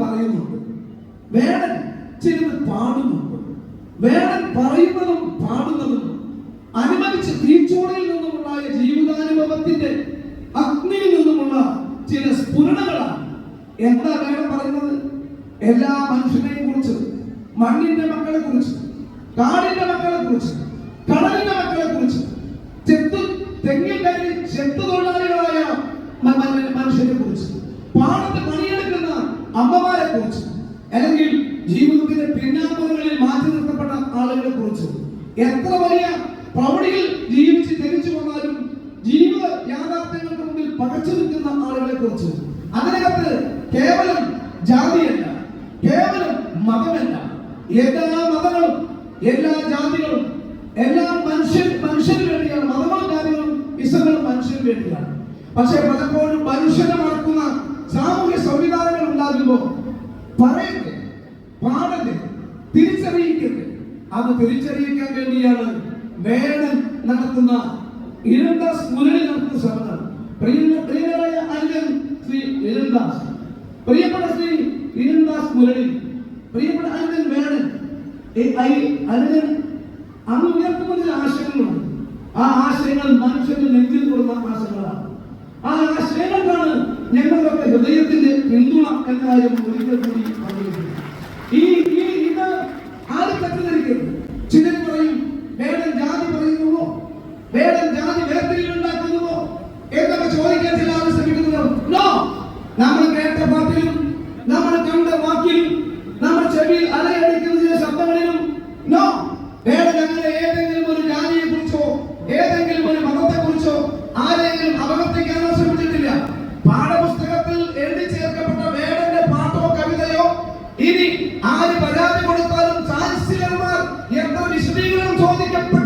പറയുന്നുണ്ട്. വേടൻ ചിലത് പാടുന്നുണ്ട്. വേടൻ പറയുന്നതും പാടുന്നതും അനുഭവിച്ച തീച്ചോടയിൽ നിന്നുമുണ്ടായ ജീവിതാനുഭവത്തിന്റെ അഗ്നിയിൽ നിന്നുമുള്ള ചില സ്ഫുരണകളാണ്. എന്താ വേണം പറയുന്നത്? എല്ലാ മനുഷ്യനെയും കുറിച്ച് മണ്ണിന്റെ മക്കളെ കുറിച്ച് കാടിന്റെ മക്കളെ കുറിച്ച് കടലിന്റെ അമ്മമാരെ കുറിച്ച് അല്ലെങ്കിൽ ജീവിതത്തിന്റെ പിന്നാമ്പുറങ്ങളിൽ മാറ്റി നിർത്തപ്പെട്ട ആളുകളെ കുറിച്ച് എത്ര വലിയ പ്രൗഢികൾ ജീവിച്ച് ധരിച്ചു വന്നാലും ജീവിത യാഥാർത്ഥ്യങ്ങൾക്ക് മുമ്പിൽ പകച്ചു നിൽക്കുന്ന ആളുകളെ കുറിച്ച് അതിനകത്ത് കേവലം ജാതിയല്ല കേവലം മതമല്ല. എല്ലാ മതങ്ങളും എല്ലാ ജാതികളും എല്ലാ മനുഷ്യൻ മനുഷ്യന് വേണ്ടിയാണ്. മതങ്ങളും ജാതികളും ഇസങ്ങളും മനുഷ്യന് വേണ്ടിയാണ്. പക്ഷെ പലപ്പോഴും മനുഷ്യനെ മറക്കുന്ന സാമൂഹ്യ സംവിധാനങ്ങൾ ഉണ്ടാകുമ്പോൾ പറയട്ടെ പാടട്ടെ തിരിച്ചറിയിക്കട്ടെ അത് തിരിച്ചറിയിക്കാൻ വേണ്ടിയാണ് വേടൻ നടത്തുന്ന ഇരണ്ടാസ് മുരളി നടത്തുന്ന പ്രിയ പ്രിയരായ അഞ്ചൻ ശ്രീ ഇരണ്ടാസ്. പ്രിയപ്പെട്ട ശ്രീ ഇരണ്ടാസ് മുരളി. പ്രിയപ്പെട്ട അഞ്ചൻ വേടൻ അഞ്ചൻ അങ്ങ് ഉയർത്തുന്ന ചില ആശയങ്ങളുണ്ട്. ആ ആശയങ്ങൾ മനുഷ്യന്റെ നെഞ്ചിൽ കൊടുക്കുന്ന ആശയങ്ങളാണ്. ആ ആശയങ്ങൾക്കാണ് എന്ന കാര്യം ഒരിക്കൽ കൂടി ഈ ഈ ഇത് ആരും തെറ്റിദ്ധരിക്കരുത് ചിലർ പറയും വേടൻ ജാതി പറയുന്നുവോ? വേടൻ ജാതി വേർതിരിവുണ്ടാക്കുന്നുവോ? എന്നൊക്കെ ചോദിക്കാൻ ചില ആൾ ശ്രമിക്കുന്നത് നോ നമ്മൾ ഇനി ആര് പരാതി കൊടുത്താലും ചാൻസലർമാർ എന്തോ വിശദീകരണം ചോദിക്കപ്പെട്ടാലും